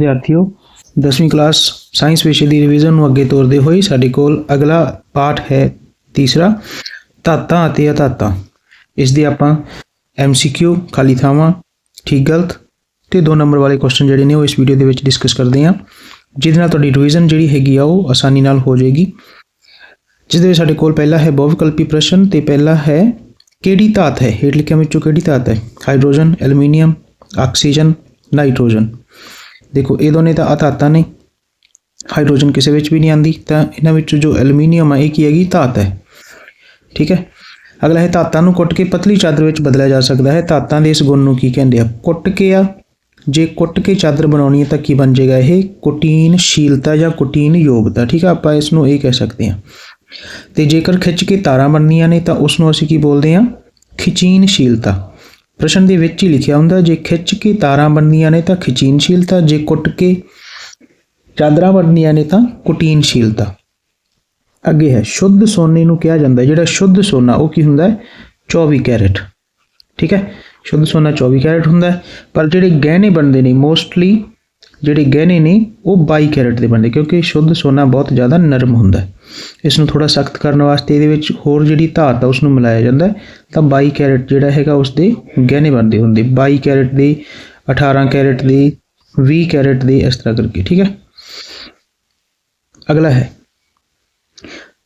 ਵਿਦਿਆਰਥੀਓ 10ਵੀਂ class science ਵਿਸ਼ੇ ਦੀ revision ਨੂੰ ਅੱਗੇ ਤੋਰਦੇ ਹੋਏ ਸਾਡੇ ਕੋਲ ਅਗਲਾ ਪਾਠ ਹੈ ਤੀਸਰਾ, ਧਾਤਾਂ ਅਤੇ ਅਧਾਤਾਂ। ਇਸ ਦੇ ਆਪਾਂ MCQ ਖਾਲੀ ਥਾਵਾਂ, ਠੀਕ ਗਲਤ ਤੇ ਦੋ ਨੰਬਰ ਵਾਲੇ ਕੁਐਸਚਨ ਜਿਹੜੇ ਨੇ ਉਹ ਇਸ ਵੀਡੀਓ ਦੇ ਵਿੱਚ ਡਿਸਕਸ ਕਰਦੇ ਹਾਂ। ਜਿਹਦੇ ਨਾਲ ਤੁਹਾਡੀ ਰਿਵੀਜ਼ਨ ਜਿਹੜੀ ਹੈਗੀ ਆ, ਉਹ ਆਸਾਨੀ ਨਾਲ ਹੋ ਜਾਏਗੀ। ਜਿਸ ਦੇ ਵਿੱਚ ਸਾਡੇ ਕੋਲ ਪਹਿਲਾ ਹੈ ਬਹੁਵਿਕਲਪੀ ਪ੍ਰਸ਼ਨ ਤੇ ਪਹਿਲਾ ਹੈ ਕਿਹੜੀ ਧਾਤ ਹੈ? ਹੇਠ ਲਿਖਿਆਂ ਵਿੱਚੋਂ ਕਿਹੜੀ ਧਾਤ ਹੈ? Hydrogen, aluminium, oxygen, nitrogen. ਦੇਖੋ, ਇਹ ਦੋਨੇ ਤਾਂ ਅਧਾਤਾਂ ਨੇ। ਹਾਈਡਰੋਜਨ ਕਿਸੇ ਵਿੱਚ ਵੀ ਨਹੀਂ ਆਂਦੀ ਤਾਂ ਇਹਨਾਂ ਵਿੱਚੋਂ ਜੋ ਐਲੂਮੀਨੀਅਮ ਹੈ ਇਹ ਕੀ ਹੈਗੀ? ਧਾਤ ਹੈ। ਠੀਕ ਹੈ? ਅਗਲਾ ਹੈ, ਧਾਤਾਂ ਨੂੰ ਕੁੱਟ ਕੇ ਪਤਲੀ ਚਾਦਰ ਵਿੱਚ ਬਦਲਿਆ ਜਾ ਸਕਦਾ ਹੈ। ਧਾਤਾਂ ਦੇ ਇਸ ਗੁਣ ਨੂੰ ਕੀ ਕਹਿੰਦੇ ਆ? ਕੁੱਟ ਕੇ ਆ। ਜੇ ਕੁੱਟ ਕੇ ਚਾਦਰ ਬਣਾਉਣੀ ਹੈ, ਤਾਂ ਕੀ ਬਣ ਜਾਏਗਾ ਇਹ? ਕੁਟੀਨਸ਼ੀਲਤਾ ਜਾਂ ਕੁਟੀਨ ਯੋਗਤਾ ਠੀਕ ਆ, ਆਪਾਂ ਇਸ ਨੂੰ ਇਹ ਕਹਿ ਸਕਦੇ ਹਾਂ। ਤੇ ਜੇਕਰ ਖਿੱਚ ਕੇ ਤਾਰਾਂ ਬਣਨੀਆਂ ਨੇ, ਤਾਂ ਉਸ ਨੂੰ ਅਸੀਂ ਕੀ ਬੋਲਦੇ ਹਾਂ? ਖਿਚੀਨਸ਼ੀਲਤਾ। ਪ੍ਰਸ਼ਨ ਦੇ ਵਿੱਚ ਹੀ ਲਿਖਿਆ ਹੁੰਦਾ, ਜੇ ਖਿੱਚ ਕੇ ਤਾਰਾਂ ਬਣਦੀਆਂ ਨੇ ਤਾਂ ਖਿਚੀਨਸ਼ੀਲਤਾ, ਜੇ ਕੁੱਟ ਕੇ ਚਾਦਰਾਂ ਬਣਦੀਆਂ ਨੇ ਤਾਂ ਕੁਟੀਨਸ਼ੀਲਤਾ। ਅੱਗੇ ਹੈ, ਸ਼ੁੱਧ ਸੋਨੇ ਨੂੰ ਕਿਹਾ ਜਾਂਦਾ ਜਿਹੜਾ ਸ਼ੁੱਧ ਸੋਨਾ, ਉਹ ਕੀ ਹੁੰਦਾ ਹੈ? 24 ਕੈਰਟ। ਠੀਕ ਹੈ? ਸ਼ੁੱਧ ਸੋਨਾ 24 ਕੈਰਟ ਹੁੰਦਾ ਪਰ ਜਿਹੜੇ ਗਹਿਣੇ ਬਣਦੇ ਨੇ, ਮੋਸਟਲੀ ਜਿਹੜੇ ਗਹਿਣੇ ਨੇ ਉਹ 22 ਕੈਰਟ ਦੇ ਬਣਦੇ, ਕਿਉਂਕਿ ਸ਼ੁੱਧ ਸੋਨਾ ਬਹੁਤ ਜ਼ਿਆਦਾ ਨਰਮ ਹੁੰਦਾ ਇਸ ਨੂੰ ਥੋੜਾ ਸਖਤ ਕਰਨ ਵਾਸਤੇ ਇਹਦੇ ਵਿੱਚ ਹੋਰ ਜਿਹੜੀ ਧਾਤ ਆ ਉਸ ਨੂੰ ਮਿਲਾਇਆ ਜਾਂਦਾ ਤਾਂ 22 ਕੈਰਟ ਜਿਹੜਾ ਹੈਗਾ ਉਸ ਦੇ ਗਹਿਣੇ ਬਣਦੇ ਹੁੰਦੇ। 22 ਕੈਰਟ ਦੇ 18 ਕੈਰਟ ਦੇ 20 ਕੈਰਟ ਦੇ, ਇਸ ਤਰ੍ਹਾਂ ਕਰਕੇ, ਠੀਕ ਹੈ? ਅਗਲਾ ਹੈ।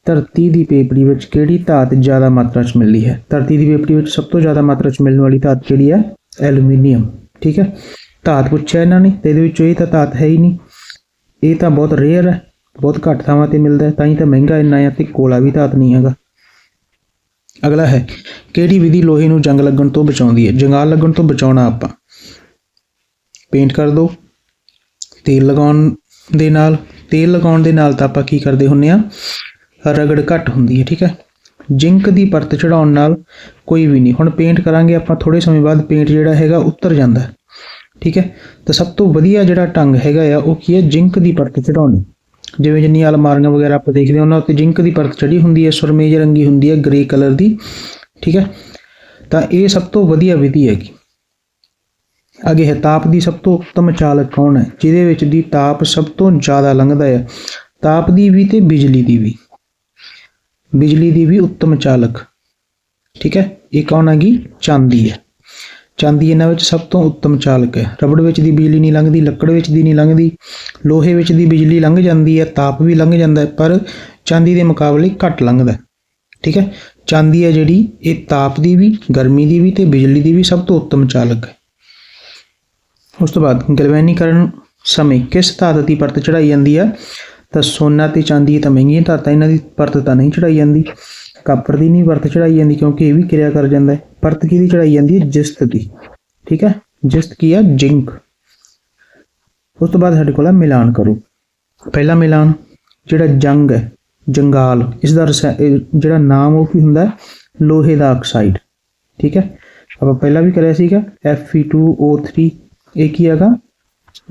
ਧਰਤੀ ਦੀ ਪੇਪੜੀ ਵਿੱਚ ਕਿਹੜੀ ਧਾਤ ਜ਼ਿਆਦਾ ਮਾਤਰਾ 'ਚ ਮਿਲਦੀ ਹੈ? ਧਰਤੀ ਦੀ ਪੇਪੜੀ ਵਿੱਚ ਸਭ ਤੋਂ ਜ਼ਿਆਦਾ ਮਾਤਰਾ 'ਚ ਮਿਲਣ ਵਾਲੀ ਧਾਤ ਜਿਹੜੀ ਹੈ? ਐਲੂਮੀਨੀਅਮ, ਠੀਕ ਹੈ? ਧਾਤ ਪੁੱਛਿਆ ਇਹਨਾਂ ਨੇ ਤੇ ਇਹਦੇ ਵਿੱਚ ਇਹ ਤਾਂ ਧਾਤ ਹੈ ਹੀ ਨਹੀਂ। ਇਹ ਤਾਂ ਬਹੁਤ ਰੇਅਰ ਹੈ, ਬਹੁਤ ਘੱਟ ਥਾਵਾਂ ਤੇ ਮਿਲਦਾ ਹੈ, ਤਾਂ ਹੀ ਤਾਂ ਮਹਿੰਗਾ ਇੰਨਾ ਹੈ ਤੇ ਕੋਲਾ ਵੀ ਧਾਤ ਨਹੀਂ ਹੈਗਾ। ਅਗਲਾ ਹੈ, ਕਿਹੜੀ ਵਿਧੀ ਲੋਹੇ ਨੂੰ ਜੰਗ ਲੱਗਣ ਤੋਂ ਬਚਾਉਂਦੀ ਹੈ? ਜੰਗਾਲ ਲੱਗਣ ਤੋਂ ਬਚਾਉਣਾ ਆਪਾਂ। ਪੇਂਟ ਕਰ ਦਿਓ ਤੇਲ ਲਗਾਉਣ ਦੇ ਨਾਲ, ਤੇਲ ਲਗਾਉਣ ਦੇ ਨਾਲ ਤਾਂ ਆਪਾਂ ਕੀ ਕਰਦੇ ਹੁੰਨੇ ਆ? ਰਗੜ ਘੱਟ ਹੁੰਦੀ ਹੈ, ਠੀਕ ਹੈ? ਜਿੰਕ ਦੀ ਪਰਤ ਚੜਾਉਣ ਨਾਲ ਕੋਈ ਵੀ ਨਹੀਂ। ਹੁਣ ਪੇਂਟ ਕਰਾਂਗੇ ਆਪਾਂ ਥੋੜੇ ਸਮੇਂ ਬਾਅਦ ਪੇਂਟ ਜਿਹੜਾ ਹੈਗਾ ਉੱਤਰ ਜਾਂਦਾ ਠੀਕ ਹੈ? ਤਾਂ ਸਭ ਤੋਂ ਵਧੀਆ ਜਿਹੜਾ ਢੰਗ ਹੈਗਾ ਆ, ਉਹ ਕੀ ਹੈ? ਜਿੰਕ ਦੀ ਪਰਤ ਚੜਾਉਣੀ। ਜਿਵੇਂ ਜਿੰਨੀਆਂ ਅਲਮਾਰੀਆਂ ਵਗੈਰਾ ਆਪਾਂ ਦੇਖਦੇ ਹਾਂ, ਉਹਨਾਂ ਉੱਤੇ ਜਿੰਕ ਦੀ ਪਰਤ ਚੜੀ ਹੁੰਦੀ ਹੈ, ਸੁਰਮੇਜ ਰੰਗੀ ਹੁੰਦੀ ਹੈ, ਗ੍ਰੇ ਕਲਰ ਦੀ। ਠੀਕ ਹੈ? ਤਾਂ ਇਹ ਸਭ ਤੋਂ ਵਧੀਆ ਵਿਧੀ ਹੈਗੀ। ਅੱਗੇ ਹੈ, ਤਾਪ ਦੀ ਸਭ ਤੋਂ ਉੱਤਮ ਚਾਲਕ ਕੌਣ ਹੈ? ਜਿਹਦੇ ਵਿੱਚ ਦੀ ਤਾਪ ਸਭ ਤੋਂ ਜ਼ਿਆਦਾ ਲੰਘਦਾ ਹੈ। ਤਾਪ ਦੀ ਵੀ ਤੇ ਬਿਜਲੀ ਦੀ ਵੀ। ਬਿਜਲੀ ਦੀ ਵੀ ਉੱਤਮ ਚਾਲਕ। ਠੀਕ ਹੈ? ਇਹ ਕੌਣ ਹੈਗੀ? ਚਾਂਦੀ ਹੈ। ਚਾਂਦੀ ਇਹਨਾਂ ਵਿੱਚ ਸਭ ਤੋਂ ਉੱਤਮ ਚਾਲਕ ਹੈ। ਰਬੜ ਵਿੱਚ ਦੀ ਬਿਜਲੀ ਨਹੀਂ ਲੰਘਦੀ, ਲੱਕੜ ਵਿੱਚ ਦੀ ਨਹੀਂ ਲੰਘਦੀ, ਲੋਹੇ ਵਿੱਚ ਦੀ ਬਿਜਲੀ ਲੰਘ ਜਾਂਦੀ ਹੈ, ਤਾਪ ਵੀ ਲੰਘ ਜਾਂਦਾ ਹੈ, ਪਰ ਚਾਂਦੀ ਦੇ ਮੁਕਾਬਲੇ ਘੱਟ ਲੰਘਦਾ ਠੀਕ ਹੈ? ਚਾਂਦੀ ਹੈ ਜਿਹੜੀ, ਇਹ ਤਾਪ ਦੀ ਵੀ, ਗਰਮੀ ਦੀ ਵੀ ਤੇ ਬਿਜਲੀ ਦੀ ਵੀ ਸਭ ਤੋਂ ਉੱਤਮ ਚਾਲਕ ਹੈ। ਉਸ ਤੋਂ ਬਾਅਦ ਗਲਵੈਨੀਕਰਨ ਸਮੇਂ ਕਿਸ ਧਾਤ ਦੀ ਪਰਤ ਚੜਾਈ ਜਾਂਦੀ ਹੈ? ਤਾਂ ਸੋਨਾ ਤੇ ਚਾਂਦੀ ਤਾਂ ਮਹਿੰਗੀਆਂ ਧਾਤਾਂ, ਇਹਨਾਂ ਦੀ ਪਰਤ ਤਾਂ ਨਹੀਂ ਚੜਾਈ ਜਾਂਦੀ। ਕਾਪਰ ਦੀ ਨਹੀਂ, ਵਰਤ ਚੜਾਈ ਜਾਂਦੀ ਕਿਉਂਕਿ ਇਹ ਵੀ ਕਿਰਿਆ ਕਰ ਜਾਂਦਾ ਹੈ। ਪਰਤ ਕਿਹਦੀ ਚੜਾਈ ਜਾਂਦੀ ਹੈ? ਜਿਸਤ ਦੀ। ਠੀਕ ਹੈ? ਜਿਸਤ ਕੀ ਹੈ? ਜਿੰਕ। ਉਸ ਤੋਂ ਬਾਅਦ ਸਾਡੇ ਕੋਲ ਹੈ ਮਿਲਾਨ ਕਰੋ। ਪਹਿਲਾ ਮਿਲਾਨ, ਜਿਹੜਾ ਜੰਗ ਹੈ, ਜੰਗਾਲ ਇਸ ਦਾ ਜਿਹੜਾ ਨਾਮ ਉਹ ਕੀ ਹੁੰਦਾ ਹੈ? ਲੋਹੇ ਦਾ ਆਕਸਾਈਡ। ਠੀਕ ਹੈ? ਆਪਾਂ ਪਹਿਲਾਂ ਵੀ ਕਰਿਆ ਸੀਗਾ Fe2O3 ਇਹ ਕੀ ਹੈਗਾ?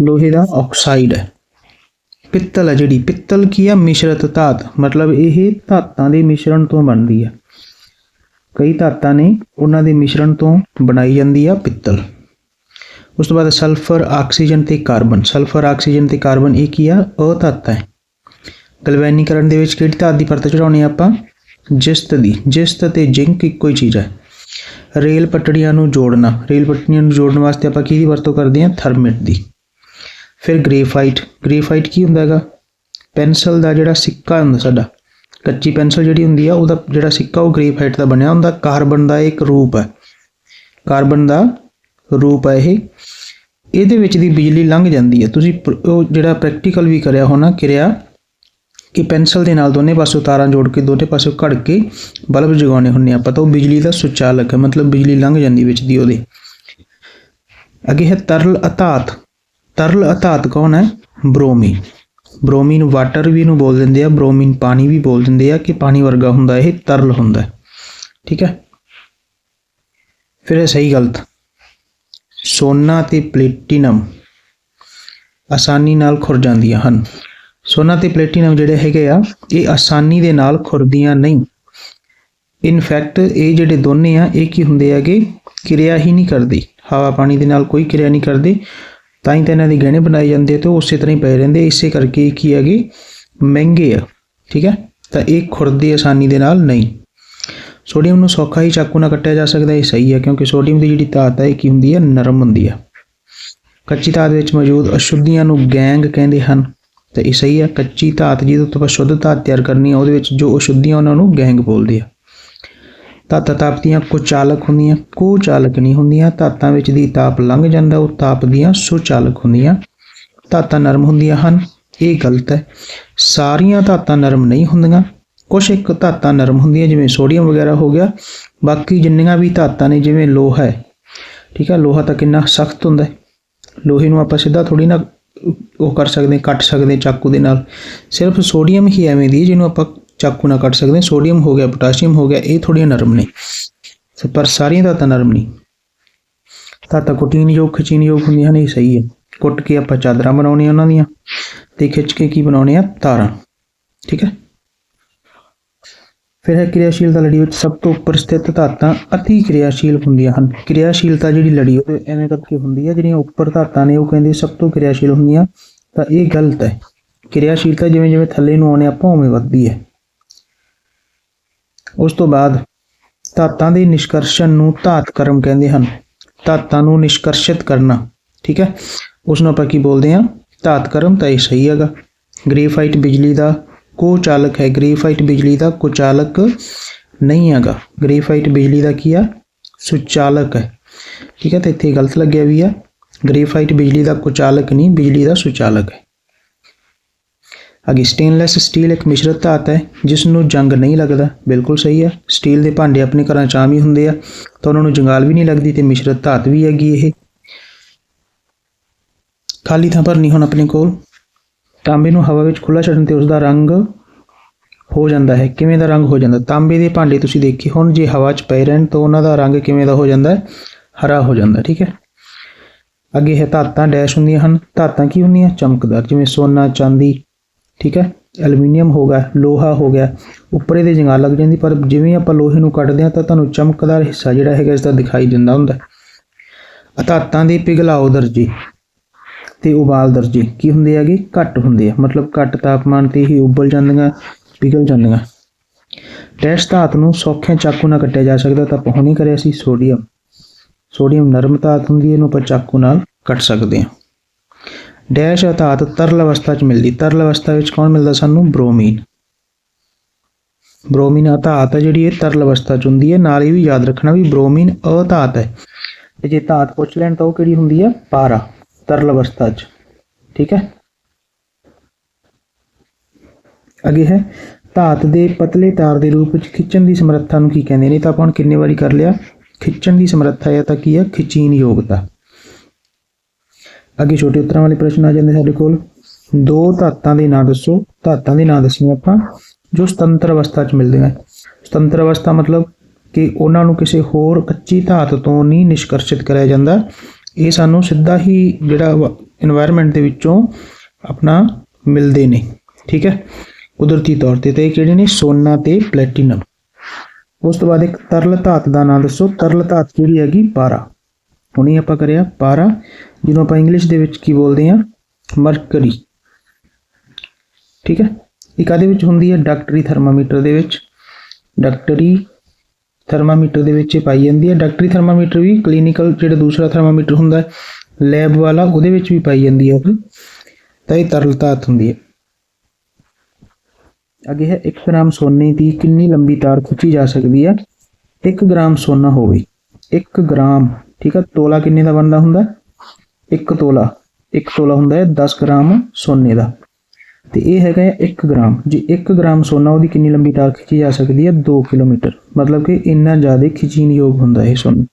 ਲੋਹੇ ਦਾ ਆਕਸਾਈਡ ਹੈ। ਪਿੱਤਲ ਹੈ ਜਿਹੜੀ। ਪਿੱਤਲ ਕੀ ਹੈ ਮਿਸ਼ਰਤ ਧਾਤ। ਮਤਲਬ ਇਹ ਧਾਤਾਂ ਦੇ ਮਿਸ਼ਰਣ ਤੋਂ ਬਣਦੀ ਹੈ ਕਈ ਧਾਤਾਂ ਨੇ ਉਹਨਾਂ ਦੇ ਮਿਸ਼ਰਣ ਤੋਂ ਬਣਾਈ ਜਾਂਦੀ ਆ ਪਿੱਤਲ। ਉਸ ਤੋਂ ਬਾਅਦ ਸਲਫਰ, ਆਕਸੀਜਨ ਤੇ ਕਾਰਬਨ। ਸਲਫਰ, ਆਕਸੀਜਨ ਤੇ ਕਾਰਬਨ ਇਹ ਕੀ ਆ? ਅਧਾਤਾਂ ਹੈ। ਗਲਵੈਨੀਕਰਨ ਦੇ ਵਿੱਚ ਕਿਹੜੀ ਧਾਤ ਦੀ ਪਰਤ ਚੜਾਉਣੀ ਆ ਆਪਾਂ? ਜਿਸਤ ਦੀ। ਜਿਸਤ ਤੇ ਜ਼ਿੰਕ ਇੱਕੋ ਹੀ ਚੀਜ਼ ਹੈ ਰੇਲ ਪਟੜੀਆਂ ਨੂੰ ਜੋੜਨਾ। ਰੇਲ ਪਟੜੀਆਂ ਨੂੰ ਜੋੜਨ ਵਾਸਤੇ ਆਪਾਂ ਕਿਹਦੀ ਵਰਤੋਂ ਕਰਦੇ ਹਾਂ ਥਰਮਿਟ ਦੀ। ਫਿਰ ਗ੍ਰੇਫਾਈਟ ਗ੍ਰੇਫਾਈਟ ਕੀ ਹੁੰਦਾ ਹੈਗਾ? ਪੈਨਸਲ ਦਾ ਜਿਹੜਾ ਸਿੱਕਾ ਹੁੰਦਾ ਸਾਡਾ, ਕੱਚੀ ਪੈਨਸਲ ਜਿਹੜੀ ਹੁੰਦੀ ਆ, ਉਹਦਾ ਜਿਹੜਾ ਸਿੱਕਾ, ਉਹ ਗ੍ਰੇਫਾਈਟ ਦਾ ਬਣਿਆ ਹੁੰਦਾ ਕਾਰਬਨ ਦਾ ਇੱਕ ਰੂਪ ਹੈ। ਕਾਰਬਨ ਦਾ ਰੂਪ ਹੈ ਇਹ। ਇਹਦੇ ਵਿੱਚ ਦੀ ਬਿਜਲੀ ਲੰਘ ਜਾਂਦੀ ਹੈ। ਤੁਸੀਂ ਪ- ਉਹ ਜਿਹੜਾ ਪ੍ਰੈਕਟੀਕਲ ਵੀ ਕਰਿਆ ਹੋਣਾ, ਕਿਰਿਆ ਕਿ ਪੈਨਸਲ ਦੇ ਨਾਲ ਦੋਨੇ ਪਾਸੋਂ ਤਾਰਾਂ ਜੋੜ ਕੇ, ਦੋਨੇ ਪਾਸੋਂ ਘੜ ਕੇ ਬਲਬ ਜਗਾਉਣੇ ਹੁੰਦੇ ਆ। ਪਤਾ ਉਹ ਬਿਜਲੀ ਦਾ ਸੁਚਾਲਕ ਹੈ, ਮਤਲਬ ਬਿਜਲੀ ਲੰਘ ਜਾਂਦੀ ਵਿੱਚ ਦੀ ਉਹਦੇ। ਅੱਗੇ ਹੈ ਤਰਲ ਅਧਾਤ। ਤਰਲ ਅਧਾਤ ਕੌਣ ਹੈ? ਬ੍ਰੋਮੀਨ। ਬ੍ਰੋਮੀਨ ਵਾਟਰ ਵੀ ਨੂੰ ਬੋਲ ਦਿੰਦੇ ਆ, ਬ੍ਰੋਮੀਨ ਪਾਣੀ ਵੀ ਬੋਲ ਦਿੰਦੇ ਆ ਕਿ ਪਾਣੀ ਵਰਗਾ ਹੁੰਦਾ, ਇਹ ਤਰਲ ਹੁੰਦਾ ਠੀਕ ਹੈ? ਫਿਰ ਇਹ ਸਹੀ ਗਲਤ। ਸੋਨਾ ਤੇ ਪਲੇਟੀਨਮ ਆਸਾਨੀ ਨਾਲ ਖੁਰ ਜਾਂਦੀਆਂ ਹਨ। ਸੋਨਾ ਤੇ ਪਲੇਟੀਨਮ ਜਿਹੜੇ ਹੈਗੇ ਆ, ਇਹ ਆਸਾਨੀ ਦੇ ਨਾਲ ਖੁਰਦੀਆਂ ਨਹੀਂ। ਇਨਫੈਕਟ ਇਹ ਜਿਹੜੇ ਦੋਨੇ ਆ, ਇਹ ਕੀ ਹੁੰਦੇ ਹੈਗੇ? ਕਿਰਿਆ ਹੀ ਨਹੀਂ ਕਰਦੇ। ਹਵਾ ਪਾਣੀ ਦੇ ਨਾਲ ਕੋਈ ਕਿਰਿਆ ਨਹੀਂ ਕਰਦੇ। ਤਾਂ ਹੀ ਤਾਂ ਇਹਨਾਂ ਦੇ ਗਹਿਣੇ ਬਣਾਏ ਜਾਂਦੇ ਆ ਤੇ ਉਹ ਉਸੇ ਤਰ੍ਹਾਂ ਹੀ ਪਏ ਰਹਿੰਦੇ ਇਸੇ ਕਰਕੇ ਕੀ ਹੈਗੀ ਮਹਿੰਗੇ ਆ, ਠੀਕ ਹੈ? ਤਾਂ ਇਹ ਖੁਰਦੀ ਆਸਾਨੀ ਦੇ ਨਾਲ ਨਹੀਂ। ਸੋਡੀਅਮ ਨੂੰ ਸੌਖਾ ਹੀ ਚਾਕੂ ਨਾਲ ਕੱਟਿਆ ਜਾ ਸਕਦਾ, ਇਹ ਸਹੀ ਹੈ ਕਿਉਂਕਿ ਸੋਡੀਅਮ ਦੀ ਜਿਹੜੀ ਧਾਤ ਹੈ ਇਹ ਕੀ ਹੁੰਦੀ ਹੈ ਨਰਮ ਹੁੰਦੀ ਹੈ ਕੱਚੀ ਧਾਤ ਵਿੱਚ ਮੌਜੂਦ ਅਸ਼ੁੱਧੀਆਂ ਨੂੰ ਗੈਂਗ ਕਹਿੰਦੇ ਹਨ। ਤਾਂ ਇਹ ਸਹੀ ਹੈ ਕੱਚੀ ਧਾਤ ਜਿਹਦੇ ਤੋਂ ਆਪਾਂ ਸ਼ੁੱਧ ਧਾਤ ਤਿਆਰ ਕਰਨੀ ਹੈ ਉਹਦੇ ਵਿੱਚ ਜੋ ਅਸ਼ੁੱਧੀਆਂ ਉਹਨਾਂ ਨੂੰ ਗੈਂਗ ਬੋਲਦੇ ਆ। ਧਾਤਾਂ ਤਾਪਦੀਆਂ ਕੁਚਾਲਕ ਹੁੰਦੀਆਂ ਕੁਚਾਲਕ ਨਹੀਂ ਹੁੰਦੀਆਂ ਧਾਤਾਂ ਵਿੱਚ ਦੀ ਤਾਪ ਲੰਘ ਜਾਂਦਾ, ਉਹ ਤਾਪ ਦੀਆਂ ਸੁਚਾਲਕ ਹੁੰਦੀਆਂ। ਧਾਤਾਂ ਨਰਮ ਹੁੰਦੀਆਂ ਹਨ, ਇਹ ਗਲਤ ਹੈ। ਸਾਰੀਆਂ ਧਾਤਾਂ ਨਰਮ ਨਹੀਂ ਹੁੰਦੀਆਂ ਕੁਝ ਇੱਕ ਧਾਤਾਂ ਨਰਮ ਹੁੰਦੀਆਂ, ਜਿਵੇਂ ਸੋਡੀਅਮ ਵਗੈਰਾ ਹੋ ਗਿਆ, ਬਾਕੀ ਜਿੰਨੀਆਂ ਵੀ ਧਾਤਾਂ ਨੇ, ਜਿਵੇਂ ਲੋਹਾ ਹੈ, ਠੀਕ ਹੈ, ਲੋਹਾ ਤਾਂ ਕਿੰਨਾ ਸਖਤ ਹੁੰਦਾ ਹੈ। ਲੋਹੇ ਨੂੰ ਆਪਾਂ ਸਿੱਧਾ ਥੋੜੀ ਨਾ, ਉਹ ਕਰ ਸਕਦੇ, ਕੱਟ ਸਕਦੇ ਚਾਕੂ ਦੇ ਨਾਲ। ਸਿਰਫ ਸੋਡੀਅਮ ਹੀ ਐਵੇਂ ਦੀ ਜਿਹਨੂੰ ਆਪਾਂ ਚਾਕੂ ਨਾਲ ਕੱਟ ਸਕਦੇ ਸੋਡੀਅਮ ਹੋ ਗਿਆ, ਪੋਟਾਸ਼ੀਅਮ ਹੋ ਗਿਆ, ਇਹ ਥੋੜੀਆਂ ਨਰਮ ਨੇ। ਪਰ ਸਾਰੀਆਂ ਧਾਤਾਂ ਨਰਮ ਨਹੀਂ। ਧਾਤਾਂ ਕੁੱਟੀਨ ਯੋਗ ਖਿਚੀਨ ਯੋਗ ਹੁੰਦੀਆਂ ਨੇ, ਇਹ ਸਹੀ ਹੈ। ਕੁੱਟ ਕੇ ਆਪਾਂ ਚਾਦਰਾਂ ਬਣਾਉਣੀਆਂ ਉਹਨਾਂ ਦੀਆਂ ਤੇ ਖਿੱਚ ਕੇ ਕੀ ਬਣਾਉਣੇ ਆ? ਤਾਰਾਂ। ਠੀਕ ਹੈ? ਫਿਰ ਹੈ ਕਿਰਿਆਸ਼ੀਲਤਾ ਲੜੀ ਵਿੱਚ ਸਭ ਤੋਂ ਉੱਪਰ ਸਥਿਤ ਧਾਤਾਂ ਅਤੀ ਕਿਰਿਆਸ਼ੀਲ ਹੁੰਦੀਆਂ ਹਨ। ਕਿਰਿਆਸ਼ੀਲਤਾ ਜਿਹੜੀ ਲੜੀ, ਉਹ ਐਵੇਂ ਕਰਕੇ ਹੁੰਦੀ ਹੈ, ਜਿਹੜੀਆਂ ਉੱਪਰ ਧਾਤਾਂ ਨੇ, ਉਹ ਕਹਿੰਦੇ ਸਭ ਤੋਂ ਕਿਰਿਆਸ਼ੀਲ ਹੁੰਦੀਆਂ। ਤਾਂ ਇਹ ਗਲਤ ਹੈ। ਕਿਰਿਆਸ਼ੀਲਤਾ ਜਿਵੇਂ ਜਿਵੇਂ ਥੱਲੇ ਨੂੰ ਆਉਣੇ ਆਪਾਂ ਉਵੇਂ ਵੱਧਦੀ ਹੈ। ਉਸ ਤੋਂ ਬਾਅਦ ਧਾਤਾਂ ਦੇ ਨਿਸ਼ਕਰਸ਼ਣ ਨੂੰ ਧਾਤ ਕਰਮ ਕਹਿੰਦੇ ਹਨ। ਧਾਤਾਂ ਨੂੰ ਨਿਸ਼ਕਰਸ਼ਿਤ ਕਰਨਾ, ਠੀਕ ਹੈ? ਉਸ ਨੂੰ ਆਪਾਂ ਕੀ ਬੋਲਦੇ ਹਾਂ? ਧਾਤ ਕਰਮ ਤਾਂ ਇਹ ਸਹੀ ਹੈਗਾ। ਗ੍ਰੇਫਾਈਟ ਬਿਜਲੀ ਦਾ ਕੋਚਾਲਕ ਹੈ। ਗ੍ਰੇਫਾਈਟ ਬਿਜਲੀ ਦਾ ਕੁਚਾਲਕ ਨਹੀਂ ਹੈਗਾ। ਗ੍ਰੇਫਾਈਟ ਬਿਜਲੀ ਦਾ ਕੀ ਆ? ਸੁਚਾਲਕ ਹੈ। ਠੀਕ ਹੈ? ਤੇ ਇੱਥੇ ਗਲਤ ਲੱਗਿਆ ਵੀ ਆ। ਗ੍ਰੇਫਾਈਟ ਬਿਜਲੀ ਦਾ ਕੁਚਾਲਕ ਨਹੀਂ, ਬਿਜਲੀ ਦਾ ਸੁਚਾਲਕ ਹੈ। ਅਗੇ ਸਟੇਨਲੈਸ ਸਟੀਲ ਇੱਕ ਮਿਸ਼ਰਤ ਧਾਤ ਹੈ ਜਿਸ ਨੂੰ ਜੰਗ ਨਹੀਂ ਲੱਗਦਾ। ਬਿਲਕੁਲ ਸਹੀ ਹੈ। ਸਟੀਲ ਦੇ ਭਾਂਡੇ ਆਪਣੇ ਘਰਾਂ ਚ ਆਮ ਹੀ ਹੁੰਦੇ ਆ, ਤਾਂ ਉਹਨਾਂ ਨੂੰ ਜੰਗਾਲ ਵੀ ਨਹੀਂ ਲੱਗਦੀ ਤੇ ਮਿਸ਼ਰਤ ਧਾਤ ਵੀ ਹੈਗੀ ਇਹ। ਖਾਲੀ ਥਾਂ ਭਰਨੀ ਹੁਣ ਆਪਣੇ ਕੋਲ। ਤਾਂਬੇ ਨੂੰ ਹਵਾ ਵਿੱਚ ਖੁੱਲਾ ਛੱਡਣ ਤੇ ਉਸ ਦਾ ਰੰਗ ਹੋ ਜਾਂਦਾ ਹੈ। ਕਿਵੇਂ ਦਾ ਰੰਗ ਹੋ ਜਾਂਦਾ? ਤਾਂਬੇ ਦੇ ਭਾਂਡੇ ਤੁਸੀਂ ਦੇਖੀ ਹੁਣ, ਜੇ ਹਵਾ 'ਚ ਪਏ ਰਹਿਣ ਤਾਂ ਉਹਨਾਂ ਦਾ ਰੰਗ ਕਿਵੇਂ ਦਾ ਹੋ ਜਾਂਦਾ ਹੈ? ਹਰਾ ਹੋ ਜਾਂਦਾ, ਠੀਕ ਹੈ? ਅੱਗੇ ਹੈ ਧਾਤਾਂ ਡੈਸ਼ ਹੁੰਦੀਆਂ ਹਨ। ਧਾਤਾਂ ਕੀ ਹੁੰਦੀਆਂ? ਚਮਕਦਾਰ, ਜਿਵੇਂ ਸੋਨਾ, ਚਾਂਦੀ ਠੀਕ ਹੈ? ਐਲੂਮੀਨੀਅਮ ਹੋ ਗਿਆ, ਲੋਹਾ ਹੋ ਗਿਆ, ਉੱਪਰ ਇਹਦੇ ਜੰਗਾਲ ਲੱਗ ਜਾਂਦੀ, ਪਰ ਜਿਵੇਂ ਆਪਾਂ ਲੋਹੇ ਨੂੰ ਕੱਟਦੇ ਹਾਂ ਤਾਂ ਤੁਹਾਨੂੰ ਚਮਕਦਾਰ ਹਿੱਸਾ ਜਿਹੜਾ ਹੈਗਾ ਇਸ ਦਾ ਦਿਖਾਈ ਦਿੰਦਾ ਹੁੰਦਾ ਅਧਾਤਾਂ ਦੀ ਪਿਘਲਾਓ ਦਰਜੀ ਤੇ ਉਬਾਲ ਦਰਜੇ, ਕੀ ਹੁੰਦੇ ਹੈਗੇ? ਘੱਟ ਹੁੰਦੇ ਆ ਮਤਲਬ ਘੱਟ ਤਾਪਮਾਨ ਤੇ ਹੀ ਉਬਲ ਜਾਂਦੀਆਂ, ਪਿਘਲ ਜਾਂਦੀਆਂ। ਟੈਸਟ ਧਾਤ ਨੂੰ ਸੌਖੇ ਚਾਕੂ ਨਾਲ ਕੱਟਿਆ ਜਾ ਸਕਦਾ, ਤਾਂ ਆਪਾਂ ਹੁਣੇ ਕਰਿਆ ਸੀ ਸੋਡੀਅਮ। ਸੋਡੀਅਮ ਨਰਮ ਧਾਤ ਹੁੰਦੀ ਹੈ, ਇਹਨੂੰ ਆਪਾਂ ਚਾਕੂ ਨਾਲ ਕੱਟ ਸਕਦੇ ਹਾਂ। ਡੈਸ਼ ਧਾਤ ਤਰਲ ਅਵਸਥਾ 'ਚ ਮਿਲਦੀ। ਤਰਲ ਅਵਸਥਾ ਵਿੱਚ ਕੌਣ ਮਿਲਦਾ ਸਾਨੂੰ? ਬ੍ਰੋਮੀਨ। ਬ੍ਰੋਮੀਨ ਅਧਾਤ ਹੈ ਜਿਹੜੀ ਇਹ ਤਰਲ ਅਵਸਥਾ 'ਚ ਹੁੰਦੀ ਹੈ। ਨਾਲ ਇਹ ਵੀ ਯਾਦ ਰੱਖਣਾ ਵੀ ਬ੍ਰੋਮੀਨ ਅਧਾਤ ਹੈ। ਤੇ ਜੇ ਧਾਤ ਪੁੱਛ ਲੈਣ ਤਾਂ ਉਹ ਕਿਹੜੀ ਹੁੰਦੀ ਹੈ? ਪਾਰਾ, ਤਰਲ ਅਵਸਥਾ 'ਚ। ਠੀਕ ਹੈ? ਅੱਗੇ ਹੈ। ਧਾਤ ਦੇ ਪਤਲੇ ਤਾਰ ਦੇ ਰੂਪ ਵਿੱਚ ਖਿੱਚਣ ਦੀ ਸਮਰੱਥਾ ਨੂੰ ਕੀ ਕਹਿੰਦੇ ਨੇ? ਤਾਂ ਆਪਾਂ ਹੁਣ ਕਿੰਨੇ ਵਾਰੀ ਕਰ ਲਿਆ? ਖਿੱਚਣ ਦੀ ਸਮਰੱਥਾ ਹੈ ਤਾਂ ਕੀ ਹੈ? ਖਿਚੀਨ ਯੋਗਤਾ। ਅੱਗੇ ਛੋਟੇ ਉੱਤਰਾਂ ਵਾਲੇ ਪ੍ਰਸ਼ਨ ਆ ਜਾਂਦੇ ਸਾਡੇ ਕੋਲ। ਦੋ ਧਾਤਾਂ ਦੇ ਨਾਂ ਦੱਸੋ। ਧਾਤਾਂ ਦੇ ਨਾਂ ਦੱਸਣੇ ਆਪਾਂ, ਜੋ ਸੁਤੰਤਰ ਅਵਸਥਾ 'ਚ ਮਿਲਦੇ ਹਨ ਸੁਤੰਤਰ ਅਵਸਥਾ ਮਤਲਬ ਕਿ ਉਹਨਾਂ ਨੂੰ ਕਿਸੇ ਹੋਰ ਕੱਚੀ ਧਾਤ ਤੋਂ ਨਹੀਂ ਨਿਸ਼ਕਰਸ਼ਿਤ ਕਰਿਆ ਜਾਂਦਾ। ਇਹ ਸਾਨੂੰ ਸਿੱਧਾ ਹੀ ਜਿਹੜਾ এনवायरमेंट ਦੇ ਵਿੱਚੋਂ ਆਪਣਾ ਮਿਲਦੇ ਨੇ। ਠੀਕ ਹੈ? ਕੁਦਰਤੀ ਤੌਰ ਤੇ ਤੇ ਕਿਹੜੇ ਨੇ? ਸੋਨਾ ਤੇ ਪਲੈਟੀਨਮ ਉਸ ਤੋਂ ਬਾਅਦ ਇੱਕ ਤਰਲ ਧਾਤ ਦਾ ਨਾਮ ਦੱਸੋ। ਤਰਲ ਧਾਤ ਕਿਹੜੀ ਹੈਗੀ? ਪਾਰਾ ਹੁਣੇ ਆਪਾਂ ਕਰਿਆ ਪਾਰਾ ਜਿਹਨੂੰ ਆਪਾਂ ਇੰਗਲਿਸ਼ ਦੇ ਵਿੱਚ ਕੀ ਬੋਲਦੇ ਆ ਮਰਕਰੀ। ਠੀਕ ਹੈ? ਇਹ ਕਾਦੇ ਵਿੱਚ ਹੁੰਦੀ ਹੈ? ਡਾਕਟਰੀ ਥਰਮਾਮੀਟਰ ਦੇ ਵਿੱਚ। ਡਾਕਟਰੀ ਥਰਮਾਮੀਟਰ ਦੇ ਵਿੱਚ ਇਹ ਪਾਈ ਜਾਂਦੀ ਹੈ। ਡਾਕਟਰੀ ਥਰਮਾਮੀਟਰ ਵੀ ਕਲੀਨਿਕਲ ਜਿਹੜਾ ਦੂਸਰਾ ਥਰਮਾਮੀਟਰ ਹੁੰਦਾ ਹੈ, ਲੈਬ ਵਾਲਾ, ਉਹਦੇ ਵਿੱਚ ਵੀ ਪਾਈ ਜਾਂਦੀ ਹੈ ਤਾਂ ਇਹ ਤਰਲ ਧਾਤ ਹੁੰਦੀ ਹੈ। ਅੱਗੇ ਹੈ 1 ਗ੍ਰਾਮ ਸੋਨੇ ਦੀ ਕਿੰਨੀ ਲੰਬੀ ਤਾਰ ਖਿੱਚੀ ਜਾ ਸਕਦੀ ਹੈ? 1 ਗ੍ਰਾਮ ਸੋਨਾ ਹੋਵੇ। 1 ਗ੍ਰਾਮ। ਠੀਕ ਹੈ ਤੋਲਾ ਕਿੰਨੇ ਦਾ ਬਣਦਾ ਹੁੰਦਾ? 1 ਤੋਲਾ। 1 ਤੋਲਾ ਹੁੰਦਾ ਹੈ 10 ਗ੍ਰਾਮ ਸੋਨੇ ਦਾ। ਤੇ ਇਹ ਹੈਗਾ 1 ਗ੍ਰਾਮ। ਜੇ 1 ਗ੍ਰਾਮ ਸੋਨਾ, ਉਹਦੀ ਕਿੰਨੀ ਲੰਬੀ ਤਾਰ ਖਿੱਚੀ ਜਾ ਸਕਦੀ ਹੈ? 2 ਕਿਲੋਮੀਟਰ। ਮਤਲਬ ਕਿ ਇੰਨਾ ਜ਼ਿਆਦਾ ਖਿਚੀਨਯੋਗ ਹੁੰਦਾ ਇਹ ਸੋਨਾ।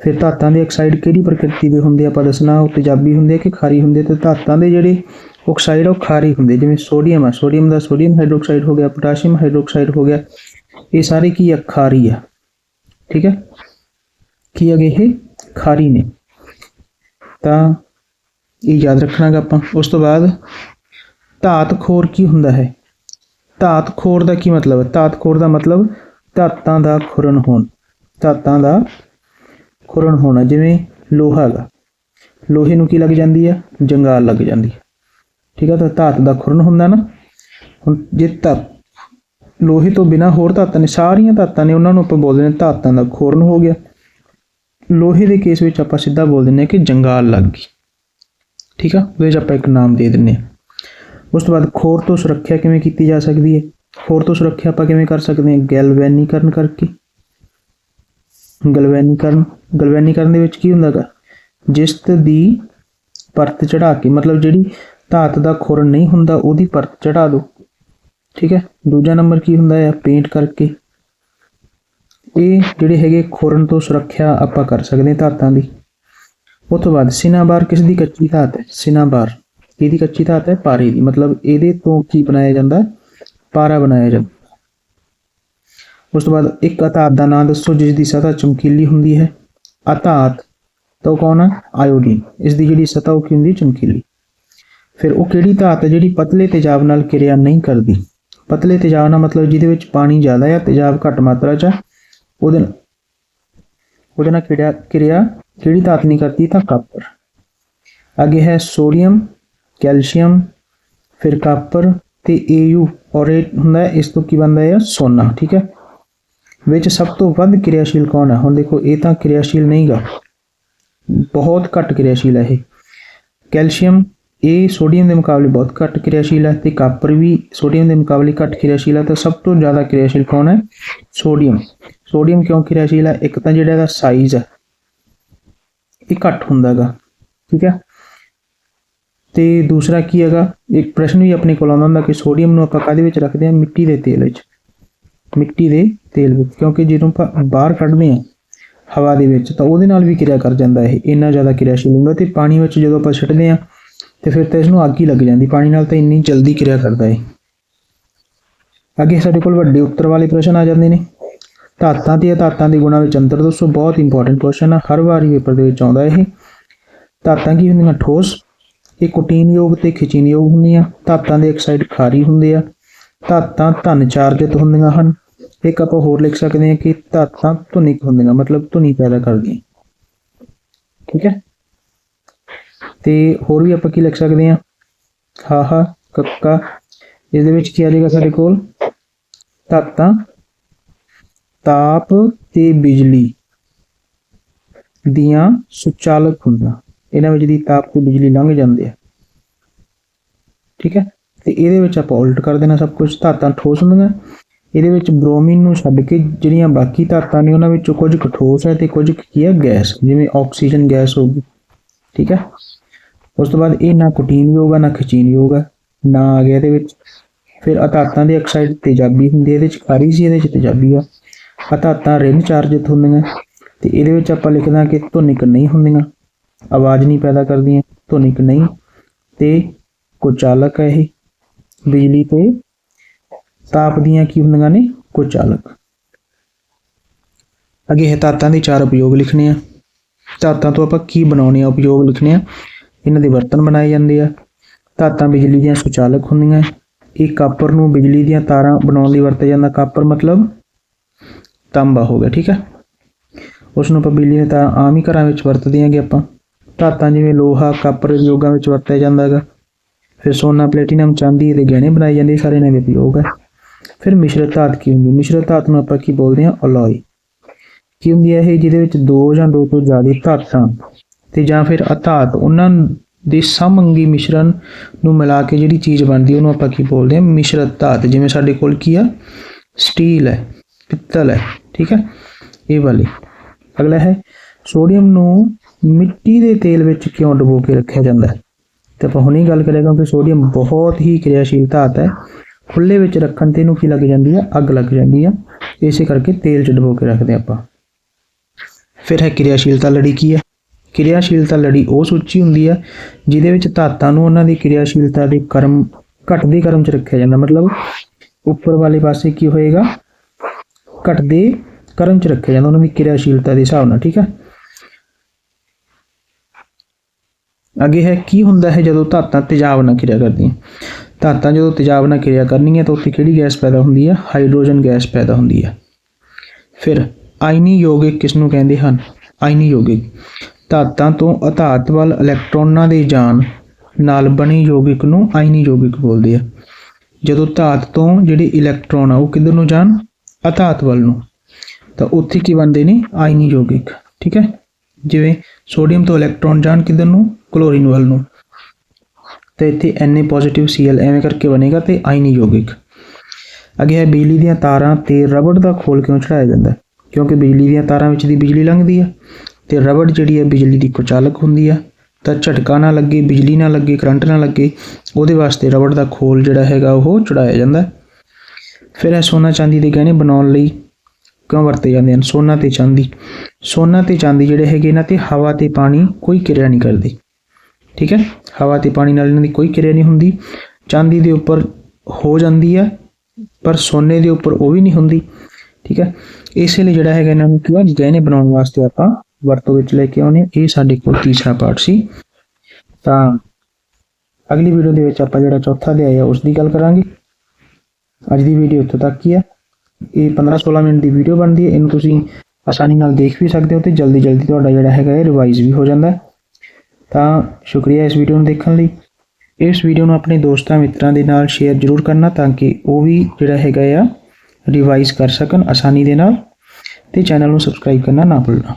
ਫਿਰ ਧਾਤਾਂ ਦੇ ਆਕਸਾਈਡ ਕਿਹੜੀ ਪ੍ਰਕਿਰਤੀ ਦੇ ਹੁੰਦੇ ਆ ਆਪਾਂ ਦੱਸਣਾ? ਉਹ ਤੇਜ਼ਾਬੀ ਹੁੰਦੇ ਆ ਕਿ ਖਾਰੀ ਹੁੰਦੇ ਤੇ ਧਾਤਾਂ ਦੇ ਜਿਹੜੇ ਆਕਸਾਈਡ ਉਹ ਖਾਰੀ ਹੁੰਦੇ ਜਿਵੇਂ ਸੋਡੀਅਮ ਆ। ਸੋਡੀਅਮ ਦਾ ਸੋਡੀਅਮ ਹਾਈਡਰੋਕਸਾਈਡ ਹੋ ਗਿਆ, ਪੋਟਾਸ਼ੀਅਮ ਹਾਈਡਰੋਕਸਾਈਡ ਹੋ ਗਿਆ। ਇਹ ਸਾਰੇ ਕੀ ਆ? ਖਾਰੀ ਆ। ਠੀਕ ਹੈ ਕੀ ਹੈਗੇ ਇਹ? ਖਾਰੀ ਨੇ। ਤਾਂ ਇਹ ਯਾਦ ਰੱਖਣਾਗਾ ਆਪਾਂ। ਉਸ ਤੋਂ ਬਾਅਦ ਧਾਤ ਖੋਰ ਕੀ ਹੁੰਦਾ ਹੈ? ਧਾਤ ਖੋਰ ਦਾ ਕੀ ਮਤਲਬ? ਹੈ ਧਾਤ ਖੋਰ ਦਾ ਮਤਲਬ ਧਾਤਾਂ ਦਾ ਖੁਰਨ ਹੋਣ। ਧਾਤਾਂ ਦਾ ਖੁਰਨ ਹੋਣਾ, ਜਿਵੇਂ ਲੋਹਾ ਦਾ ਲੋਹੇ ਨੂੰ ਕੀ ਲੱਗ ਜਾਂਦੀ ਹੈ ਜੰਗਾਲ ਲੱਗ ਜਾਂਦੀ ਹੈ ਠੀਕ ਆ, ਤਾਂ ਧਾਤ ਦਾ ਖੁਰਨ ਹੁੰਦਾ ਨਾ। ਹੁਣ ਜੇ ਧਾਤ ਲੋਹੇ ਤੋਂ ਬਿਨਾ ਹੋਰ ਧਾਤਾਂ ਨੇ, ਸਾਰੀਆਂ ਧਾਤਾਂ ਨੇ, ਉਹਨਾਂ ਨੂੰ ਆਪਾਂ ਬੋਲਦੇ ਨੇ ਧਾਤਾਂ ਦਾ ਖੁਰਨ ਹੋ ਗਿਆ। ਲੋਹੇ ਦੇ ਕੇਸ ਵਿੱਚ ਆਪਾਂ ਸਿੱਧਾ ਬੋਲ ਦਿੰਦੇ ਹਾਂ ਕਿ ਜੰਗਾਲ ਲੱਗ ਗਈ। ਠੀਕ ਆ? ਉਹਦੇ 'ਚ ਆਪਾਂ ਇੱਕ ਨਾਮ ਦੇ ਦਿੰਦੇ ਹਾਂ। ਉਸ ਤੋਂ ਬਾਅਦ ਖੋਰ ਤੋਂ ਸੁਰੱਖਿਆ ਕਿਵੇਂ ਕੀਤੀ ਜਾ ਸਕਦੀ ਹੈ? ਖੋਰ ਤੋਂ ਸੁਰੱਖਿਆ ਆਪਾਂ ਕਿਵੇਂ ਕਰ ਸਕਦੇ ਹਾਂ? ਗੈਲਵੈਨੀਕਰਨ ਕਰਕੇ। ਗਲਵੈਨੀਕਰਨ ਗਲਵੈਨੀਕਰਨ ਦੇ ਵਿੱਚ ਕੀ ਹੁੰਦਾਗਾ ਜਿਸਤ ਦੀ ਪਰਤ ਚੜਾ ਕੇ, ਮਤਲਬ ਜਿਹੜੀ ਧਾਤ ਦਾ ਖੁਰਨ ਨਹੀਂ ਹੁੰਦਾ, ਉਹਦੀ ਪਰਤ ਚੜਾ ਦਿਓ ਠੀਕ ਹੈ? ਦੂਜਾ ਨੰਬਰ ਕੀ ਹੁੰਦਾ ਹੈ ਪੇਂਟ ਕਰਕੇ। ਇਹ ਜਿਹੜੇ ਹੈਗੇ ਖੋਰਨ ਤੋਂ ਸੁਰੱਖਿਆ ਆਪਾਂ ਕਰ ਸਕਦੇ ਹਾਂ ਧਾਤਾਂ ਦੀ। ਉਸ ਤੋਂ ਬਾਅਦ ਸਿਨਾਬਾਰ ਕਿਸ ਦੀ ਕੱਚੀ ਧਾਤ ਹੈ? ਸਿਨਾਬਾਰ। ਇਹਦੀ ਕੱਚੀ ਧਾਤ ਹੈ? ਪਾਰੇ ਦੀ। ਮਤਲਬ ਇਹਦੇ ਤੋਂ ਕੀ ਬਣਾਇਆ ਜਾਂਦਾ? ਪਾਰਾ ਬਣਾਇਆ ਜਾਂਦਾ। ਉਸ ਤੋਂ ਬਾਅਦ ਇੱਕ ਅਧਾਤ ਦਾ ਨਾਮ ਦੱਸੋ, ਜਿਸ ਦੀ ਸਤ੍ਹਾ ਚਮਕੀਲੀ ਹੁੰਦੀ ਹੈ। ਅਧਾਤ। ਤਾਂ ਉਹ ਕੌਣ ਹੈ ਆਇਓਡੀਨ। ਇਸ ਦੀ ਜਿਹੜੀ ਸਤਹ ਉਹ ਕੀ ਹੁੰਦੀ ਚਮਕੀਲੀ। ਫਿਰ ਉਹ ਕਿਹੜੀ ਧਾਤ ਹੈ ਜਿਹੜੀ ਪਤਲੇ ਤੇਜ਼ਾਬ ਨਾਲ ਕਿਰਿਆ ਨਹੀਂ ਕਰਦੀ? ਪਤਲੇ ਤੇਜ਼ਾਬ ਨਾਲ ਮਤਲਬ ਜਿਹਦੇ ਵਿੱਚ ਪਾਣੀ ਜ਼ਿਆਦਾ ਹੈ ਤੇਜ਼ਾਬ ਘੱਟ ਮਾਤਰਾ 'ਚ ਹੈ ਉਹਦੇ ਨਾਲ ਉਹਦੇ ਨਾਲ ਕਿਰਿਆ ਕਿਰਿਆ ਕਿਹੜੀ ਧਾਤ ਨਹੀਂ ਕਰਦੀ ਤਾਂ ਕਾਪਰ। ਅੱਗੇ ਹੈ ਸੋਡੀਅਮ, ਕੈਲਸ਼ੀਅਮ, ਫਿਰ ਕਾਪਰ ਤੇ Au ਔਰ ਇਹ ਹੁੰਦਾ ਇਸ ਤੋਂ ਕੀ ਬਣਦਾ ਹੈ, ਸੋਨਾ, ਠੀਕ ਹੈ? ਵਿੱਚ ਸਭ ਤੋਂ ਵੱਧ ਕਿਰਿਆਸ਼ੀਲ ਕੌਣ ਹੈ? ਹੁਣ ਦੇਖੋ, ਇਹ ਤਾਂ ਕਿਰਿਆਸ਼ੀਲ ਨਹੀਂਗਾ। ਬਹੁਤ ਘੱਟ ਕਿਰਿਆਸ਼ੀਲ ਹੈ ਇਹ। ਕੈਲਸ਼ੀਅਮ ਇਹ ਸੋਡੀਅਮ ਦੇ ਮੁਕਾਬਲੇ ਬਹੁਤ ਘੱਟ ਕਿਰਿਆਸ਼ੀਲ ਹੈ ਤੇ ਕਾਪਰ ਵੀ ਸੋਡੀਅਮ ਦੇ ਮੁਕਾਬਲੇ ਘੱਟ ਕਿਰਿਆਸ਼ੀਲ ਹੈ ਤਾਂ ਸਭ ਤੋਂ ਜ਼ਿਆਦਾ ਕਿਰਿਆਸ਼ੀਲ ਕੌਣ ਹੈ? ਸੋਡੀਅਮ। ਸੋਡੀਅਮ ਕਿਉਂ ਕਿਰਿਆਸ਼ੀਲ ਹੈ? ਇੱਕ ਤਾਂ ਜਿਹੜਾ ਇਹਦਾ ਸਾਈਜ਼ ਹੈ, ਇਹ ਘੱਟ ਹੁੰਦਾਗਾ ਠੀਕ ਹੈ? ਤੇ ਦੂਸਰਾ ਕੀ ਹੈਗਾ? ਇੱਕ ਪ੍ਰਸ਼ਨ ਵੀ ਆਪਣੇ ਕੋਲ ਆਉਂਦਾ ਹੁੰਦਾ ਕਿ ਸੋਡੀਅਮ ਨੂੰ ਆਪਾਂ ਕਾਹਦੇ ਵਿੱਚ ਰੱਖਦੇ ਹਾਂ? ਮਿੱਟੀ ਦੇ ਤੇਲ ਵਿੱਚ। ਮਿੱਟੀ ਦੇ ਤੇਲ ਵਿੱਚ, ਕਿਉਂਕਿ ਜਦੋਂ ਆਪਾਂ ਬਾਹਰ ਕੱਢਦੇ ਹਾਂ ਹਵਾ ਦੇ ਵਿੱਚ ਤਾਂ ਉਹਦੇ ਨਾਲ ਵੀ ਕਿਰਿਆ ਕਰ ਜਾਂਦਾ ਇਹ, ਇੰਨਾ ਜ਼ਿਆਦਾ ਕਿਰਿਆਸ਼ੀਲ ਹੁੰਦਾ ਤੇ ਪਾਣੀ ਵਿੱਚ ਜਦੋਂ ਆਪਾਂ ਛੱਡਦੇ ਹਾਂ ਤੇ ਫਿਰ ਤਾਂ ਇਸ ਨੂੰ ਅੱਗ ਹੀ ਲੱਗ ਜਾਂਦੀ, ਪਾਣੀ ਨਾਲ ਤਾਂ ਇੰਨੀ ਜਲਦੀ ਕਿਰਿਆ ਕਰਦਾ ਹੈ ਅੱਗੇ ਸਾਡੇ ਕੋਲ ਵੱਡੇ ਉੱਤਰ ਵਾਲੇ ਪ੍ਰਸ਼ਨ ਆ ਜਾਂਦੇ ਨੇ। ਧਾਤਾਂ ਤੇ ਧਾਤਾਂ ਦੇ ਗੁਣਾਂ ਵਿੱਚ ਅੰਤਰ ਦੱਸੋ, ਬਹੁਤ ਇੰਪੋਰਟੈਂਟ ਕੁਐਸਚਨ ਆ, ਹਰ ਵਾਰੀ ਪੇਪਰ ਦੇ ਵਿੱਚ ਆਉਂਦਾ ਇਹ। ਧਾਤਾਂ ਕੀ ਹੁੰਦੀਆਂ? ਠੋਸ। ਇਹ ਕੁਟੀਨ ਕੁਟੀਨਯੋਗ ਤੇ ਖਿਚੀਨਯੋਗ ਹੁੰਦੀਆਂ। ਧਾਤਾਂ ਦੇ ਇੱਕ ਸਾਈਡ ਖਾਰੀ ਹੁੰਦੇ ਆ। ਧਾਤਾਂ ਧਨ ਚਾਰਜਿਤ ਹੁੰਦੀਆਂ ਹਨ। ਇੱਕ ਆਪਾਂ ਹੋਰ ਲਿਖ ਸਕਦੇ ਹਾਂ ਕਿ ਧਾਤਾਂ ਧੁਨਿਕ ਹੁੰਦੀਆਂ, ਮਤਲਬ ਧੁਨੀ ਪੈਦਾ ਕਰਦੀਆਂ। ਠੀਕ ਹੈ? ਤੇ ਹੋਰ ਵੀ ਆਪਾਂ ਕੀ ਲਿਖ ਸਕਦੇ ਹਾਂ? ਹਾ ਹਾ, ਕੱਕਾ। ਇਸ ਦੇ ਵਿੱਚ ਕੀ ਆ ਜਾਏਗਾ ਸਾਡੇ ਕੋਲ? ਧਾਤਾਂ, ਤਾਪ ਤੇ ਬਿਜਲੀ ਦੀਆਂ ਸੁਚਾਲਕ ਹੁੰਦੀਆਂ। ਇਹਨਾਂ ਵਿੱਚ ਦੀ ਤਾਪ ਤੇ ਬਿਜਲੀ ਲੰਘ ਜਾਂਦੇ ਆ। ਠੀਕ ਹੈ? ਤੇ ਇਹਦੇ ਵਿੱਚ ਆਪਾਂ ਉਲਟ ਕਰ ਦੇਣਾ ਸਭ ਕੁਝ ਧਾਤਾਂ ਠੋਸ ਹੁੰਦੀਆਂ। ਇਹਦੇ ਵਿੱਚ ਬ੍ਰੋਮੀਨ ਨੂੰ ਛੱਡ ਕੇ ਜਿਹੜੀਆਂ ਬਾਕੀ ਧਾਤਾਂ ਨੇ, ਉਹਨਾਂ ਵਿੱਚੋਂ ਕੁਝ ਕੁ ਠੋਸ ਹੈ ਤੇ ਕੁਝ ਕੀ ਹੈ? ਗੈਸ। ਜਿਵੇਂ ਆਕਸੀਜਨ ਗੈਸ ਹੋ ਗਈ। ਠੀਕ ਹੈ? ਉਸ ਤੋਂ ਬਾਅਦ ਇਹ ਨਾ ਕੁਟੀਨ ਯੋਗ ਹੈ ਨਾ ਖਿਚੀਨ ਯੋਗ ਹੈ ਨਾ ਆ ਗਿਆ ਇਹਦੇ ਵਿੱਚ। ਫਿਰ ਅਤਾਤਾਂ ਦੀ ਆਕਸਾਈਡ ਤੇਜ਼ਾਬੀ ਹੁੰਦੀ ਹੈ ਇਹਦੇ ਚ ਖਾਰੀ ਸੀ, ਇਹਦੇ ਚ ਤੇਜ਼ਾਬੀ ਆ। ਅਧਾਤਾਂ ਰਿਨ ਚਾਰਜਿਤ ਹੁੰਦੀਆਂ। ਤੇ ਇਹਦੇ ਵਿੱਚ ਆਪਾਂ ਲਿਖਦਾ ਕਿ ਧੁਨਿਕ ਨਹੀਂ ਹੁੰਦੀਆਂ, ਆਵਾਜ਼ ਨਹੀਂ ਪੈਦਾ ਕਰਦੀਆਂ, ਧੁਨਿਕ ਨਹੀਂ। ਤੇ ਕੁਚਾਲਕ ਹੈ ਇਹ, ਬਿਜਲੀ ਤੇ ਤਾਪ ਦੀਆਂ ਕੀ ਹੁੰਦੀਆਂ ਨੇ? ਕੁਚਾਲਕ। ਅੱਗੇ ਹੈ ਧਾਤਾਂ ਦੇ ਚਾਰ ਉਪਯੋਗ ਲਿਖਣੇ ਆ। ਧਾਤਾਂ ਤੋਂ ਆਪਾਂ ਕੀ ਬਣਾਉਣੇ ਆ ਉਪਯੋਗ ਲਿਖਣੇ ਆ? ਇਹਨਾਂ ਦੇ ਬਰਤਨ ਬਣਾਏ ਜਾਂਦੇ ਆ। ਧਾਤਾਂ ਬਿਜਲੀ ਦੀਆਂ ਸੁਚਾਲਕ ਹੁੰਦੀਆਂ। ਇਹ ਕਾਪਰ ਨੂੰ ਬਿਜਲੀ ਦੀਆਂ ਤਾਰਾਂ ਬਣਾਉਣ ਲਈ ਵਰਤਿਆ ਜਾਂਦਾ। ਕਾਪਰ ਮਤਲਬ ਤਾਂਬਾ ਹੋ ਗਿਆ, ਠੀਕ ਹੈ ਉਸ ਨੂੰ ਆਪਾਂ ਬਿਜਲੀ ਦੀਆਂ ਤਾਰਾਂ ਆਮ ਹੀ ਘਰਾਂ ਵਿੱਚ ਵਰਤਦੇ ਆਂਗੇ ਆਪਾਂ। ਧਾਤਾਂ ਜਿਵੇਂ ਲੋਹਾ, ਕਾਪਰ ਯੋਗਾਂ ਵਿੱਚ ਵਰਤਿਆ ਜਾਂਦਾ ਹੈਗਾ। ਫਿਰ ਸੋਨਾ, ਪਲੇਟੀਨਮ, ਚਾਂਦੀ ਦੇ ਗਹਿਣੇ ਬਣਾਏ ਜਾਂਦੇ। ਸਾਰੇ ਇਹਨਾਂ ਦੇ ਉਪਯੋਗ ਹੈ। ਫਿਰ ਮਿਸ਼ਰਤ ਧਾਤ ਕੀ ਹੁੰਦੀ? ਮਿਸ਼ਰਤ ਧਾਤ ਨੂੰ ਆਪਾਂ ਕੀ ਬੋਲਦੇ ਹਾਂ? ਅਲੋਏ। ਕੀ ਹੁੰਦੀ ਹੈ ਇਹ? ਜਿਹਦੇ ਵਿੱਚ ਦੋ ਜਾਂ ਦੋ ਤੋਂ ਜ਼ਿਆਦਾ ਧਾਤਾਂ ਤੇ ਜਾਂ ਫਿਰ ਅਧਾਤ, ਉਹਨਾਂ ਦੇ ਸਮਅੰਗੀ ਮਿਸ਼ਰਣ ਨੂੰ ਮਿਲਾ ਕੇ ਜਿਹੜੀ ਚੀਜ਼ ਬਣਦੀ ਉਹਨੂੰ ਆਪਾਂ ਕੀ ਬੋਲਦੇ ਹਾਂ? ਮਿਸ਼ਰਤ ਧਾਤ ਜਿਵੇਂ ਸਾਡੇ ਕੋਲ ਕੀ ਆ? ਸਟੀਲ ਹੈ, ਪਿੱਤਲ ਹੈ, ਠੀਕ ਹੈ? ਇਹ ਵਾਲੀ। ਅਗਲਾ ਹੈ, ਸੋਡੀਅਮ ਨੂੰ ਮਿੱਟੀ ਦੇ ਤੇਲ ਵਿੱਚ ਕਿਉਂ ਡੁਬੋ ਕੇ ਰੱਖਿਆ ਜਾਂਦਾ ਹੈ? ਤੇ ਆਪਾਂ ਹੁਣੇ ਗੱਲ ਕਰਾਂਗੇ ਕਿਉਂਕਿ ਸੋਡੀਅਮ ਬਹੁਤ ਹੀ ਕਿਰਿਆਸ਼ੀਲ ਧਾਤ ਹੈ। ਖੁੱਲੇ ਵਿੱਚ ਰੱਖਣ ਤੇ ਇਹਨੂੰ ਕੀ ਲੱਗ ਜਾਂਦੀ ਆ ਅੱਗ ਲੱਗ ਜਾਂਦੀ ਆ ਇਸੇ ਕਰਕੇ ਤੇਲ ਚ ਡੁਬੋ ਕੇ ਰੱਖਦੇ ਆਪਾਂ। ਫਿਰ ਹੈ ਕਿਰਿਆਸ਼ੀਲਤਾ ਲੜੀ ਕੀ ਹੈ? ਕਿਰਿਆਸ਼ੀਲਤਾ ਲੜੀ, ਉਹ ਸੂਚੀ ਹੁੰਦੀ ਹੈ ਜਿਹਦੇ ਵਿੱਚ ਧਾਤਾਂ ਨੂੰ ਉਹਨਾਂ ਦੀ ਕਿਰਿਆਸ਼ੀਲਤਾ ਦੇ ਕਰਮ, ਘਟਦੇ ਕਰਮ ਚ ਰੱਖਿਆ ਜਾਂਦਾ। ਮਤਲਬ ਉੱਪਰ ਵਾਲੇ ਪਾਸੇ ਕੀ ਹੋਏਗਾ? ਘਟਦੇ ਕਰਮ ਚ ਰੱਖਿਆ ਜਾਂਦਾ, ਉਹਨਾਂ ਦੀ ਕਿਰਿਆਸ਼ੀਲਤਾ ਦੇ ਹਿਸਾਬ ਨਾਲ, ਠੀਕ ਹੈ ਅੱਗੇ ਹੈ, ਕੀ ਹੁੰਦਾ ਹੈ ਜਦੋਂ ਧਾਤਾਂ ਤੇਜ਼ਾਬ ਨਾਲ ਕਿਰਿਆ ਕਰਦੀਆਂ? ਧਾਤਾਂ ਜਦੋਂ ਤੇਜ਼ਾਬ ਨਾਲ ਕਿਰਿਆ ਕਰਨੀਆਂ, ਤਾਂ ਉੱਥੇ ਕਿਹੜੀ ਗੈਸ ਪੈਦਾ ਹੁੰਦੀ ਹੈ ਹਾਈਡਰੋਜਨ ਗੈਸ ਪੈਦਾ ਹੁੰਦੀ ਹੈ ਫਿਰ ਆਇਨੀ ਯੋਗਿਕ ਕਿਸ ਨੂੰ ਕਹਿੰਦੇ ਹਨ? ਆਇਨੀ ਯੋਗਿਕ ਧਾਤਾਂ ਤੋਂ ਅਧਾਤ ਵੱਲ ਇਲੈਕਟ੍ਰੋਨਾਂ ਦੇ ਜਾਣ ਨਾਲ ਬਣੇ ਯੋਗਿਕ ਨੂੰ ਆਇਨੀ ਯੋਗਿਕ ਬੋਲਦੇ ਆ ਜਦੋਂ ਧਾਤ ਤੋਂ ਜਿਹੜੇ ਇਲੈਕਟ੍ਰੋਨ ਆ, ਉਹ ਕਿੱਧਰ ਨੂੰ ਜਾਣ ਅਧਾਤ ਵੱਲ ਨੂੰ। ਤਾਂ ਉੱਥੇ ਕੀ ਬਣਦੇ ਨੇ? ਆਇਨੀ ਯੋਗਿਕ, ਠੀਕ ਹੈ? ਜਿਵੇਂ ਸੋਡੀਅਮ ਤੋਂ ਇਲੈਕਟ੍ਰੋਨ ਜਾਣ ਕਿੱਧਰ ਨੂੰ? ਕਲੋਰੀਨ ਵੱਲ ਨੂੰ। ਤਾਂ ਇੱਥੇ Na Cl ਐਵੇਂ ਕਰਕੇ ਬਣੇਗਾ ਤੇ ਆਇਨੀ ਯੋਗਿਕ। ਅੱਗੇ ਹੈ, ਬਿਜਲੀ ਦੀਆਂ ਤਾਰਾਂ ਤੇ ਰਬੜ ਦਾ ਖੋਲ ਕਿਉਂ ਚੜਾਇਆ ਜਾਂਦਾ? ਕਿਉਂਕਿ ਬਿਜਲੀ ਦੀਆਂ ਤਾਰਾਂ ਵਿੱਚ ਦੀ ਬਿਜਲੀ ਲੰਘਦੀ ਆ। ਤੇ ਰਬੜ ਜਿਹੜੀ ਹੈ ਬਿਜਲੀ ਦੀ ਕੁਚਾਲਕ ਹੁੰਦੀ ਆ, ਤਾਂ ਝਟਕਾ ਨਾ ਲੱਗੇ, ਬਿਜਲੀ ਨਾ ਲੱਗੇ, ਕਰੰਟ ਨਾ ਲੱਗੇ, ਉਹਦੇ ਵਾਸਤੇ ਰਬੜ ਦਾ ਖੋਲ ਜਿਹੜਾ ਹੈਗਾ ਉਹ ਚੜਾਇਆ ਜਾਂਦਾ। ਫਿਰ ਇਹ ਸੋਨਾ ਚਾਂਦੀ ਦੇ ਗਹਿਣੇ ਬਣਾਉਣ ਲਈ ਕਿਉਂ ਵਰਤੇ ਜਾਂਦੇ ਹਨ? ਸੋਨਾ ਤੇ ਚਾਂਦੀ। ਸੋਨਾ ਤੇ ਚਾਂਦੀ ਜਿਹੜੇ ਹੈਗੇ ਇਹਨਾਂ ਤੇ ਹਵਾ ਤੇ ਪਾਣੀ ਕੋਈ ਕਿਰਿਆ ਨਹੀਂ ਕਰਦੇ। ਠੀਕ ਹੈ? ਹਵਾ ਤੇ ਪਾਣੀ ਨਾਲ ਇਹਨਾਂ ਦੀ ਕੋਈ ਕਿਰਿਆ ਨਹੀਂ ਹੁੰਦੀ। ਚਾਂਦੀ ਦੇ ਉੱਪਰ ਹੋ ਜਾਂਦੀ ਹੈ ਪਰ ਸੋਨੇ ਦੇ ਉੱਪਰ ਉਹ ਵੀ ਨਹੀਂ ਹੁੰਦੀ। ਠੀਕ ਹੈ? ਇਸੇ ਲਈ ਜਿਹੜਾ ਹੈਗਾ ਇਹਨਾਂ ਨੂੰ ਕੀ ਗਹਿਣੇ ਬਣਾਉਣ ਵਾਸਤੇ ਆਪਾਂ ਵਰਤੋਂ ਵਿੱਚ ਲੈ ਕੇ ਆਉਨੇ ਇਹ ਸਾਡੇ ਕੋਲ ਤੀਸਰਾ ਪਾਰਟ ਸੀ। ਤਾਂ ਅਗਲੀ ਵੀਡੀਓ ਦੇ ਵਿੱਚ ਆਪਾਂ ਜਿਹੜਾ ਚੌਥਾ ਅਧਿਆਇ ਹੈ ਉਸ ਦੀ ਗੱਲ ਕਰਾਂਗੇ। ਅੱਜ ਦੀ ਵੀਡੀਓ ਇੱਥੋਂ ਤੱਕ ਹੀ ਹੈ ਇਹ 15-16 ਮਿੰਟ ਦੀ ਵੀਡੀਓ ਬਣਦੀ ਹੈ। ਇਹਨੂੰ ਤੁਸੀਂ ਆਸਾਨੀ ਨਾਲ ਦੇਖ ਵੀ ਸਕਦੇ ਹੋ ਤੇ ਜਲਦੀ ਜਲਦੀ ਤੁਹਾਡਾ ਜਿਹੜਾ ਹੈਗਾ ਇਹ ਰਿਵਾਈਜ਼ ਵੀ ਹੋ ਜਾਂਦਾ ਤਾਂ ਸ਼ੁਕਰੀਆ ਇਸ ਵੀਡੀਓ ਨੂੰ ਦੇਖਣ ਲਈ। ਇਸ ਵੀਡੀਓ ਨੂੰ ਆਪਣੇ ਦੋਸਤਾਂ, ਮਿੱਤਰਾਂ ਦੇ ਨਾਲ ਸ਼ੇਅਰ ਜ਼ਰੂਰ ਕਰਨਾ ਤਾਂ ਕਿ ਉਹ ਵੀ ਜਿਹੜਾ ਹੈਗਾ ਆ ਰਿਵਾਈਜ਼ ਕਰ ਸਕਣ ਆਸਾਨੀ ਦੇ ਨਾਲ। ਤੇ ਚੈਨਲ ਨੂੰ ਸਬਸਕ੍ਰਾਈਬ ਕਰਨਾ ਨਾ ਭੁੱਲਣਾ।